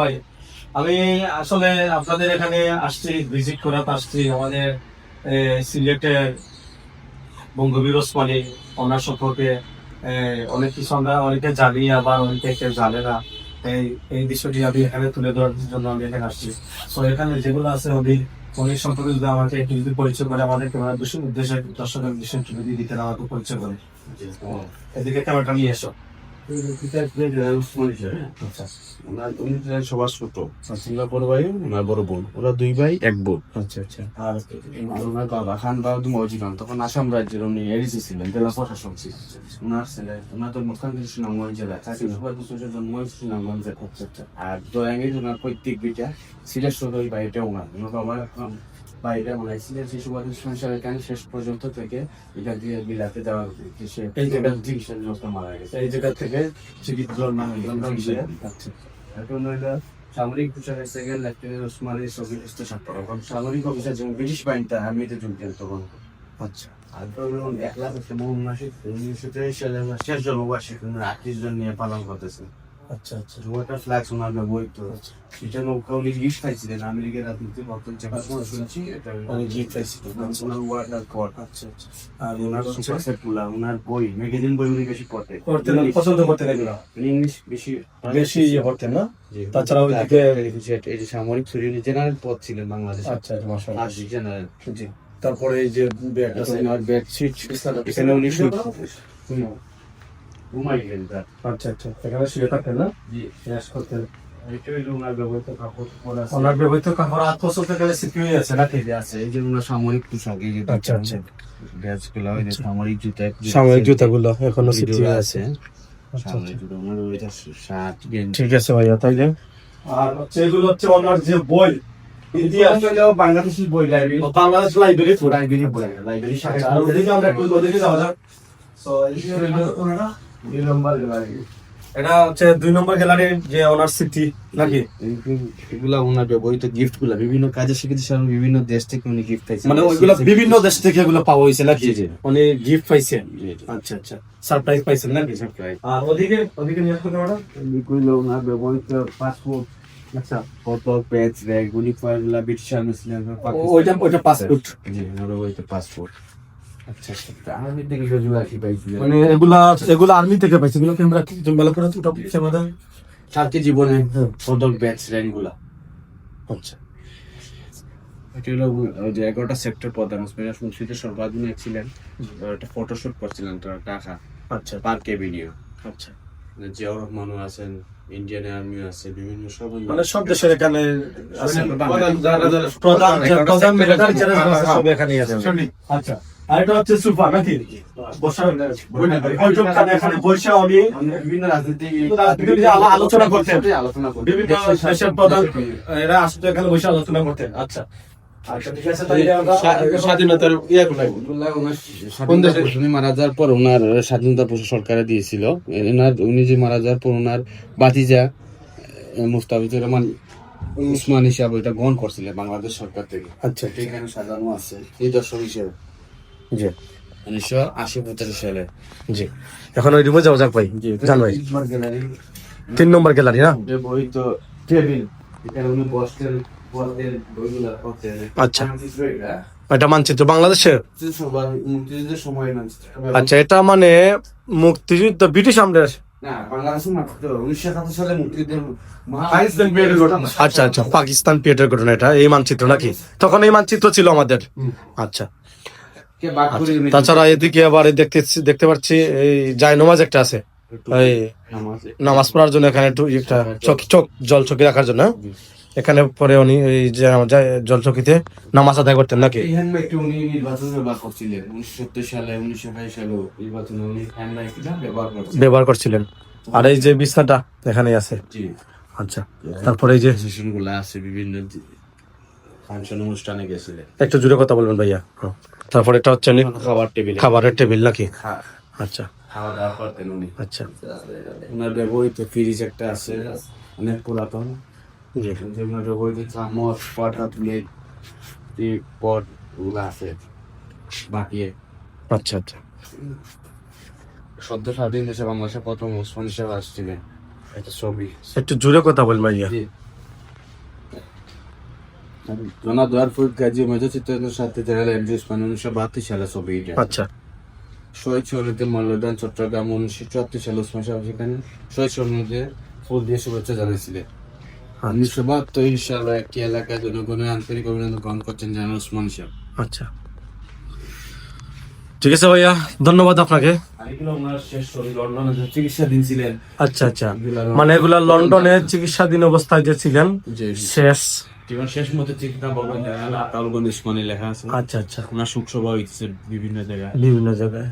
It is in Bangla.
ভাই। আমি আসলে আপনাদের এখানে আসছি ভিজিট করাতে আসছি। আমাদের সিলেটের বঙ্গবীর ওসমানী ওনার সম্পর্কে অনেক কিছু আমরা অনেকে জানি আবার অনেকে কেউ জানে না। এই এই বিষয়টি আমি এখানে তুলে ধরার জন্য আমি এখানে আসছি। তো এখানে যেগুলো আছে উনি উনি সম্পর্কে যদি আমাকে একটু যদি পরিচয় করে আমাদেরকে মানে দর্শক উদ্দেশ্যে দর্শকের একটু যদি দিতে আমাকে পরিচয় করে। এদিকে ক্যামেরাটা নিয়ে এসো। সবার ভাই ওরা দুই ভাই এক বোন আচ্ছা আচ্ছা আর ওনার বাবা খান বাহাদুর মজিলাম তখন আসাম রাজ্যের উনি এডিসি ছিলেন জেলা প্রশাসক ছিলেন ওনার ছেলে ওনার তো মুখান সুনামগঞ্জ জেলা চাকরি সবাই দুশো জন্ম সুনামগঞ্জে আর দয়াঙ্গি ওনার প্রত্যেক বিটা সিলেট শহর ওই বাড়িটা ওনার। ওনার বাবা মানে শিশু সংসারের কারণে শেষ পর্যন্ত থেকে এটা দিয়ে বিলাতে দেওয়া সে এই জায়গা- চিকিৎসার জন্য মারা গেছে। এই জায়গা থেকে চিকিৎসা লন্ডন আচ্ছা। এখন হইল সামরিক পোশাকের সেকেন্ড লেফটেন্যান্ট ওসমানী সবিলিস্ট ছাত্র। সামরিক অফিসার যখন ব্রিটিশ বাহিনীতে আর্মিতে যোগ দেন তখন। আচ্ছা। আর এক লাখ উনিশশো তেইশ সালে শেষ জন্মবার্ষিকী আটত্রিশ জন নিয়ে পালন করতেছেন। আচ্ছা আচ্ছা। ওয়াটার ফ্ল্যাক্স ওনার ব্যবহৃত। সেটা নৌকা উনি গিফট পাইছিলেন আমেরিকার রাজনীতি বর্তমান যে কোনো এটা উনি gift পাইছিলেন। ওনার ওয়াটার কোয়ার আচ্ছা আচ্ছা। আর ওনার ওনার সুপার সেটগুলা ওনার বই ম্যাগাজিন বই উনি বেশি পড়তেন করতেন পছন্দ করতেন এগুলো? ইংলিশ বেশি বেশি ইয়ে না? জি। তাছাড়া ওইদিকে রিফিউজিয়েট এই যে সামরিক ছড়িয়ে জেনারেল পদ ছিলেন বাংলাদেশে। আচ্ছা আচ্ছা মাশাআল্লাহ। জেনারেল জি। তারপরে এই যে ব্যাগ এখানে উনি ঘুমাই গেলেন তার আচ্ছা আচ্ছা এখানে শুয়ে থাকতেন না? জি। শেষ করতেন এটা ওনার ব্যবহৃত কাপড় পরা আছে। ওনার ব্যবহৃত কাপড় হাত পছন্দ গেলে সিকিউ আছে নাকি? যে আছে এই যে ওনার সামরিক পোশাক এই যে আচ্ছা, আচ্ছা। ব্যাজগুলো ওই যে সামরিক জুতা সাময়িক জুতাগুলো এখনও ভিডিও আছে। আছে আচ্ছা সামরিক জুতা ওনার ওইটা শার্ট গেঞ্জি ঠিক আছে ভাইয়া তাইলে। আর হচ্ছে এগুলো হচ্ছে ওনার যে বই ইতিহাস বাংলাদেশের বই library Bangladesh library library library আচ্ছা। আর ওদিকে আমরা একটু ওদিকে যাওয়া যাক। So, ওনারা দুই নম্বর গ্যালারি। এটা হচ্ছে দুই নম্বর গ্যালারি যে ওনার সিটি নাকি? এগুলা ওনার ব্যবহৃত গিফটগুলা বিভিন্ন কাজে শিখেছে সারা বিভিন্ন দেশ থেকে উনি গিফট পাইছেন। মানে ওইগুলো বিভিন্ন দেশ থেকে এগুলো পাওয়া হয়েছে নাকি? জি, জি। উনি গিফট পাইছেন? জি, জি। আচ্ছা আচ্ছা। সারপ্রাইজ পাইছেন নাকি? Surprise। আর ওদিকে ওদিকে নিয়ে আসতে পারো এগুলো ওনার ব্যবহৃত পাসপোর্ট আচ্ছা photo page bag uniform British army ওইটা ওইটা পাসপোর্ট। জি ওনার পাসপোর্ট মানে এগুলা এগুলা আর্মি থেকে পাইছে। এগুলো ক্যামেরা তুমি ভালো করে ওটা ক্যামেরা সাথে জীবনে পদক ব্যাচ র্যাঙ্কগুলা। আচ্ছা। এটা হলো যে এগারোটা সেক্টর প্রধান উসমানিয়া সংসদের সর্বাধুনিক ছিলেন। একটা ফটোশুট করছিলেন তার টাকা আচ্ছা পার কেবিনিও আচ্ছা। জিয়াউর রহমানও আছেন ইন্ডিয়ান আর্মি আছে বিভিন্ন সব মানে সব দেশের এখানে আছে। প্রধান যারা। সব এখানেই আচ্ছা। আর এটা হচ্ছে সুপার নাকি? বসার ওইখানে এখানে বসে আমি বিভিন্ন রাজনীতি বিভিন্ন যে আলো- আলোচনা করতেন। বিভিন্ন দেশের প্রধান এরা আসতো এখানে বসে আলোচনা করতেন। আচ্ছা। ঠিক আছে তাহলে আমরা স্বাধীনতার উনি মারা যাওয়ার পর ওনার স্বাধীনতা পুরস্কার সরকারে দিয়েছিল। এনার উনি যে মারা যাওয়ার পর ওনার বাতিজা মুস্তাফিজুর রহমান উসমান হিসাবে এটা গ্রহণ করছিলেন বাংলাদেশ সরকার থেকে। আচ্ছা। এখানে সাজানো আছে। এই দর্শক হিসেবে। জি। উনিশশো আশি পঁচাশি সালে। জি। এখন ওই রুমে যাওয়া যাক ভাই জান ভাই তিন নম্বর গ্যালারি না? বই তো টেবিল। এখানে উনি বসতেন আচ্ছা। এটা। এটা মানচিত্র বাংলাদেশের আচ্ছা এটা মানে মুক্তিযুদ্ধ ব্রিটিশ আমলের? আচ্ছা আচ্ছা পাকিস্তান পিরিয়ডের ঘটনা এটা এই মানচিত্র নাকি? তখন এই মানচিত্র ছিল আমাদের। আচ্ছা। তাছাড়া এদিকে আবার দেখতে দেখতে পাচ্ছি এই জায়নমাজ একটা আছে। এই নামাজ। পড়ার জন্য এখানে একটু একটা চোখ জল চকি রাখার জন্য? এখানে পরে উনি এই যে জল চকিতে নামাজ আদায় করতেন নাকি? হ্যান্ডমাইকটি উনি নির্বাচন ব্যবহার করছিলেন। উনিশশো সত্তর সালে উনিশশো বাইশ সালে নির্বাচনে উনি ব্যবহার করছিলেন। আর এই যে বিছনাটা এখানে আছে। আচ্ছা তারপরে এই যে সেশনগুলো আছে বিভিন্ন ফাংশন অনুষ্ঠানে গেছিলেন। একটু জুড়ে কথা বলবেন ভাইয়া। তারপরে এটা হচ্ছে খাবার টেবিলে। খাবারের টেবিল নাকি? খা- আচ্ছা। খাওয়া দাওয়া করতেন উনি। আচ্ছা। ওনার ব্যবহৃত ফ্রিজ একটা আছে অনেক পুরাতন। ওনার ব্যবহৃত চামচ পাটা যে পট ওগুলো আছে বাকি। আচ্ছা আচ্ছা। সদ্য স্বাধীন দেশে বাংলাদেশে প্রথম ওসমান হিসেবে আসছিলেন। এটা ছবি। একটু জোরে কথা বল ভাইয়া। আচ্ছা। শহীদ মল্লদান চট্টগ্রাম উনিশশো চুয়াত্তর সালে উসমান সাহেব সেখানে শহীদ ফুল দিয়ে শুভেচ্ছা জানিয়েছিলেন উনিশশো বাহাত্তর সালে একটি এলাকায় জনগণের আন্তরিক অভিনন্দন গ্রহণ করছেন জেনারেল উসমান সাহেব আচ্ছা। ঠিক আছে ভাইয়া ধন্যবাদ আপনাকে। আর এগুলো ওনার শেষ ছবি লন্ডনে যে চিকিৎসা দিন ছিলেন। আচ্ছা আচ্ছা। মানে এগুলা লন্ডনে চিকিৎসাধীন অবস্থায় যে ছিলেন শেষ। জীবন শেষ মতো চিন্তা বলবেন আতাউলগঞ্জ উসমানী লেখা আছে। আচ্ছা আচ্ছা। ওনার শোক সভা হইতেছে বিভিন্ন জায়গায়। বিভিন্ন জায়গায়।